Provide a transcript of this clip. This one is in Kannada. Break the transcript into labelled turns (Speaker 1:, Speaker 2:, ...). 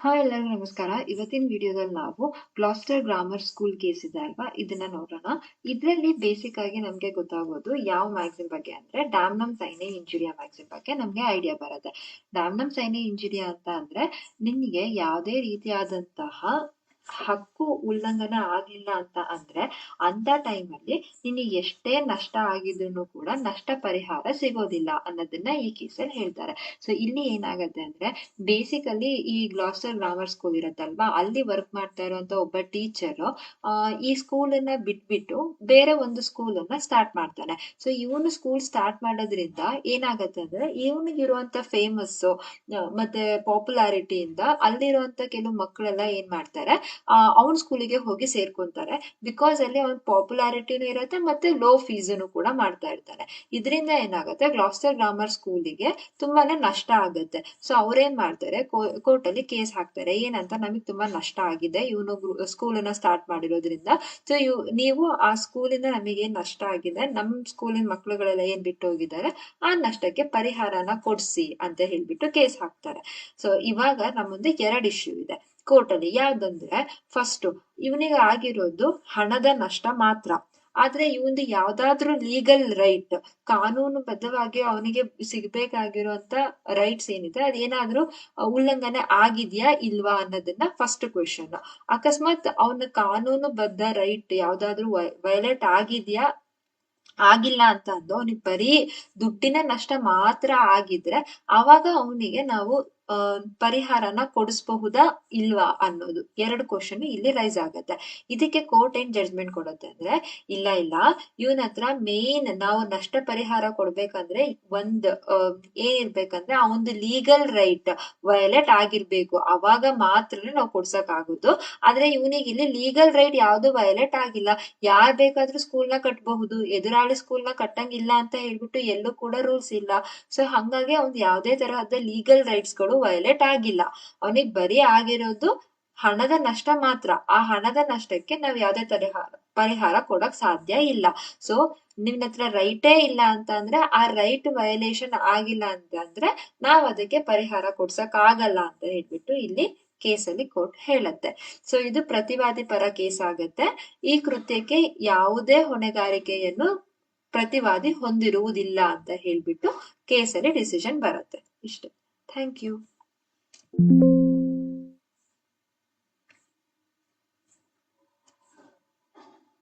Speaker 1: ಹಾಯ್ ಎಲ್ಲರಿಗೂ ನಮಸ್ಕಾರ. ಇವತ್ತಿನ ವಿಡಿಯೋದಲ್ಲಿ ನಾವು ಗ್ಲಾಸ್ಟರ್ ಗ್ರಾಮರ್ ಸ್ಕೂಲ್ ಕೇಸ್ ಇದೆ ಅಲ್ವಾ? ಇದನ್ನ ನೋಡೋಣ. ಇದರಲ್ಲಿ ಬೇಸಿಕ್ ಆಗಿ ನಮ್ಗೆ ಗೊತ್ತಾಗೋದು ಯಾವ ಮ್ಯಾಗ್ಸಿನ್ ಬಗ್ಗೆ ಅಂದ್ರೆ ಡ್ಯಾಮ್ನಮ್ ಸೈನೆ ಇಂಜುರಿಯಾ ಮ್ಯಾಗ್ಸಿನ್ ಬಗ್ಗೆ ನಮ್ಗೆ ಐಡಿಯಾ ಬರುತ್ತೆ. ಡ್ಯಾಮ್ನಮ್ ಸೈನೆ ಇಂಜುರಿಯಾ ಅಂತ ಅಂದ್ರೆ ನಿನ್ಗೆ ಯಾವುದೇ ರೀತಿಯಾದಂತಹ ಹಕ್ಕು ಉಲ್ಲಂಘನೆ ಆಗ್ಲಿಲ್ಲ ಅಂತ ಅಂದ್ರೆ ಅಂತ ಟೈಮಲ್ಲಿ ನಿನಗೆ ಎಷ್ಟೇ ನಷ್ಟ ಆಗಿದ್ರು ಕೂಡ ನಷ್ಟ ಪರಿಹಾರ ಸಿಗೋದಿಲ್ಲ ಅನ್ನೋದನ್ನ ಈ ಕೇಸಲ್ಲಿ ಹೇಳ್ತಾರೆ. ಸೊ ಇಲ್ಲಿ ಏನಾಗತ್ತೆ ಅಂದ್ರೆ ಬೇಸಿಕಲಿ ಈ ಗ್ಲಾಸರ್ ಗ್ರಾಮರ್ ಸ್ಕೂಲ್ ಇರತ್ತಲ್ವಾ? ಅಲ್ಲಿ ವರ್ಕ್ ಮಾಡ್ತಾ ಇರುವಂತ ಒಬ್ಬ ಟೀಚರ್ ಈ ಸ್ಕೂಲ್ ಅನ್ನ ಬಿಟ್ಬಿಟ್ಟು ಬೇರೆ ಒಂದು ಸ್ಕೂಲ್ ಅನ್ನ ಸ್ಟಾರ್ಟ್ ಮಾಡ್ತಾನೆ. ಸೊ ಇವನು ಸ್ಕೂಲ್ ಸ್ಟಾರ್ಟ್ ಮಾಡೋದ್ರಿಂದ ಏನಾಗತ್ತೆ ಅಂದ್ರೆ ಇವನಿಗಿರುವಂತ ಫೇಮಸ್ ಮತ್ತೆ ಪಾಪ್ಯುಲಾರಿಟಿಯಿಂದ ಅಲ್ಲಿರುವಂತ ಕೆಲವು ಮಕ್ಕಳೆಲ್ಲ ಏನ್ ಮಾಡ್ತಾರೆ? ಅವನ ಸ್ಕೂಲಿಗೆ ಹೋಗಿ ಸೇರ್ಕೊಂತಾರೆ. ಬಿಕಾಸ್ ಅಲ್ಲಿ ಅವನ ಪಾಪ್ಯುಲಾರಿಟಿನೂ ಇರುತ್ತೆ ಮತ್ತೆ ಲೋ ಫೀಸನ್ನು ಕೂಡ ಮಾಡ್ತಾ ಇರ್ತಾರೆ. ಇದರಿಂದ ಏನಾಗುತ್ತೆ ಗ್ಲಾಸ್ಟರ್ ಗ್ರಾಮರ್ ಸ್ಕೂಲಿಗೆ ತುಂಬಾನೇ ನಷ್ಟ ಆಗುತ್ತೆ. ಸೊ ಅವ್ರೇನ್ ಮಾಡ್ತಾರೆ ಕೋರ್ಟ್ ಅಲ್ಲಿ ಕೇಸ್ ಹಾಕ್ತಾರೆ. ಏನಂತ ನಮಗೆ ತುಂಬಾ ನಷ್ಟ ಆಗಿದೆ. ಇವನು ಅನ್ನ ಸ್ಟಾರ್ಟ್ ಮಾಡಿರೋದ್ರಿಂದ. ಸೊ ಇವ್, ನೀವು ಆ ಸ್ಕೂಲಿಂದ ನಮಗೆ ಏನ್ ನಷ್ಟ ಆಗಿದೆ, ನಮ್ ಸ್ಕೂಲಿನ ಮಕ್ಳುಗಳೆಲ್ಲ ಏನ್ ಬಿಟ್ಟು ಹೋಗಿದ್ದಾರೆ ಆ ನಷ್ಟಕ್ಕೆ ಪರಿಹಾರನ ಕೊಡ್ಸಿ ಅಂತ ಹೇಳ್ಬಿಟ್ಟು ಕೇಸ್ ಹಾಕ್ತಾರೆ. ಸೊ ಇವಾಗ ನಮ್ಮ ಮುಂದೆ ಎರಡು ಇಶ್ಯೂ ಇದೆ. ಕೋರ್ಟ್ ಅಲ್ಲಿ ಯಾವ್ದಂದ್ರೆ ಫಸ್ಟ್ ಇವನಿಗೆ ಆಗಿರೋದು ಹಣದ ನಷ್ಟ ಮಾತ್ರ. ಆದ್ರೆ ಇವಂದು ಯಾವ್ದಾದ್ರು ಲೀಗಲ್ ರೈಟ್ ಕಾನೂನು ಬದ್ಧವಾಗಿ ಅವನಿಗೆ ಸಿಗ್ಬೇಕಾಗಿರುವಂತ ರೈಟ್ಸ್ ಏನಿದೆ, ಅದೇನಾದ್ರೂ ಉಲ್ಲಂಘನೆ ಆಗಿದ್ಯಾ ಇಲ್ವಾ ಅನ್ನೋದನ್ನ ಫಸ್ಟ್ ಕ್ವೆಶನ್ ಅಕಸ್ಮಾತ್ ಅವನ ಕಾನೂನುಬದ್ಧ ರೈಟ್ ಯಾವ್ದಾದ್ರು ವೈಲೇಟ್ ಆಗಿದ್ಯಾ, ಆಗಿಲ್ಲ ಅಂತ ಅಂದು ಅವನಿಗೆ ಬರೀ ದುಡ್ಡಿನ ನಷ್ಟ ಮಾತ್ರ ಆಗಿದ್ರೆ ಅವಾಗ ಅವನಿಗೆ ನಾವು ಪರಿಹಾರನ ಕೊಡಿಸಬಹುದಾ ಇಲ್ವಾ ಅನ್ನೋದು. ಎರಡು ಕ್ವಶನ್ ಇಲ್ಲಿ ರೈಸ್ ಆಗತ್ತೆ. ಇದಕ್ಕೆ ಕೋರ್ಟ್ ಏನ್ ಜಡ್ಜ್ಮೆಂಟ್ ಕೊಡುತ್ತೆ ಅಂದ್ರೆ, ಇಲ್ಲ ಇಲ್ಲ, ಇವನ ಹತ್ರ ಮೇನ್ ನಾವು ನಷ್ಟ ಪರಿಹಾರ ಕೊಡ್ಬೇಕಂದ್ರೆ ಒಂದ್ ಏನಿರ್ಬೇಕಂದ್ರೆ ಒಂದು ಲೀಗಲ್ ರೈಟ್ ವಯಲೇಟ್ ಆಗಿರ್ಬೇಕು. ಅವಾಗ ಮಾತ್ರನೇ ನಾವು ಕೊಡ್ಸಕ್ ಆಗುದು. ಆದ್ರೆ ಇವನಿಗೆ ಇಲ್ಲಿ ಲೀಗಲ್ ರೈಟ್ ಯಾವ್ದು ವಯಲೇಟ್ ಆಗಿಲ್ಲ. ಯಾರ್ ಬೇಕಾದ್ರೂ ಸ್ಕೂಲ್ನ ಕಟ್ಟಬಹುದು ಎದುರಾಳಿ ಸ್ಕೂಲ್ನ ಕಟ್ಟಂಗಿಲ್ಲ ಅಂತ ಹೇಳ್ಬಿಟ್ಟು ಎಲ್ಲೂ ಕೂಡ ರೂಲ್ಸ್ ಇಲ್ಲ. ಸೊ ಹಂಗಾಗಿ ಅವ್ನ್ ಯಾವ್ದೇ ತರಹದ ಲೀಗಲ್ ರೈಟ್ಸ್ಗಳು ವಯಲೇಟ್ ಆಗಿಲ್ಲ. ಅವನಿಗೆ ಬರೀ ಆಗಿರೋದು ಹಣದ ನಷ್ಟ ಮಾತ್ರ. ಆ ಹಣದ ನಷ್ಟಕ್ಕೆ ನಾವ್ ಯಾವ್ದೇ ಪರಿಹಾರ ಪರಿಹಾರ ಕೊಡಕ್ ಸಾಧ್ಯ ಇಲ್ಲ. ಸೊ ನಿಮ್ನ ಹತ್ರ ರೈಟೇ ಇಲ್ಲ ಅಂತ ಅಂದ್ರೆ ಆ ರೈಟ್ ವಯಲೇಷನ್ ಆಗಿಲ್ಲ ಅಂತ ಅಂದ್ರೆ ನಾವ್ ಅದಕ್ಕೆ ಪರಿಹಾರ ಕೊಡ್ಸಕ್ ಆಗಲ್ಲ ಅಂತ ಹೇಳ್ಬಿಟ್ಟು ಇಲ್ಲಿ ಕೇಸಲ್ಲಿ ಕೋರ್ಟ್ ಹೇಳತ್ತೆ. ಸೊ ಇದು ಪ್ರತಿವಾದಿ ಪರ ಕೇಸ್ ಆಗತ್ತೆ. ಈ ಕೃತ್ಯಕ್ಕೆ ಯಾವುದೇ ಹೊಣೆಗಾರಿಕೆಯನ್ನು ಪ್ರತಿವಾದಿ ಹೊಂದಿರುವುದಿಲ್ಲ ಅಂತ ಹೇಳ್ಬಿಟ್ಟು ಕೇಸಲ್ಲಿ ಡಿಸಿಷನ್ ಬರುತ್ತೆ. ಇಷ್ಟೇ. Thank you.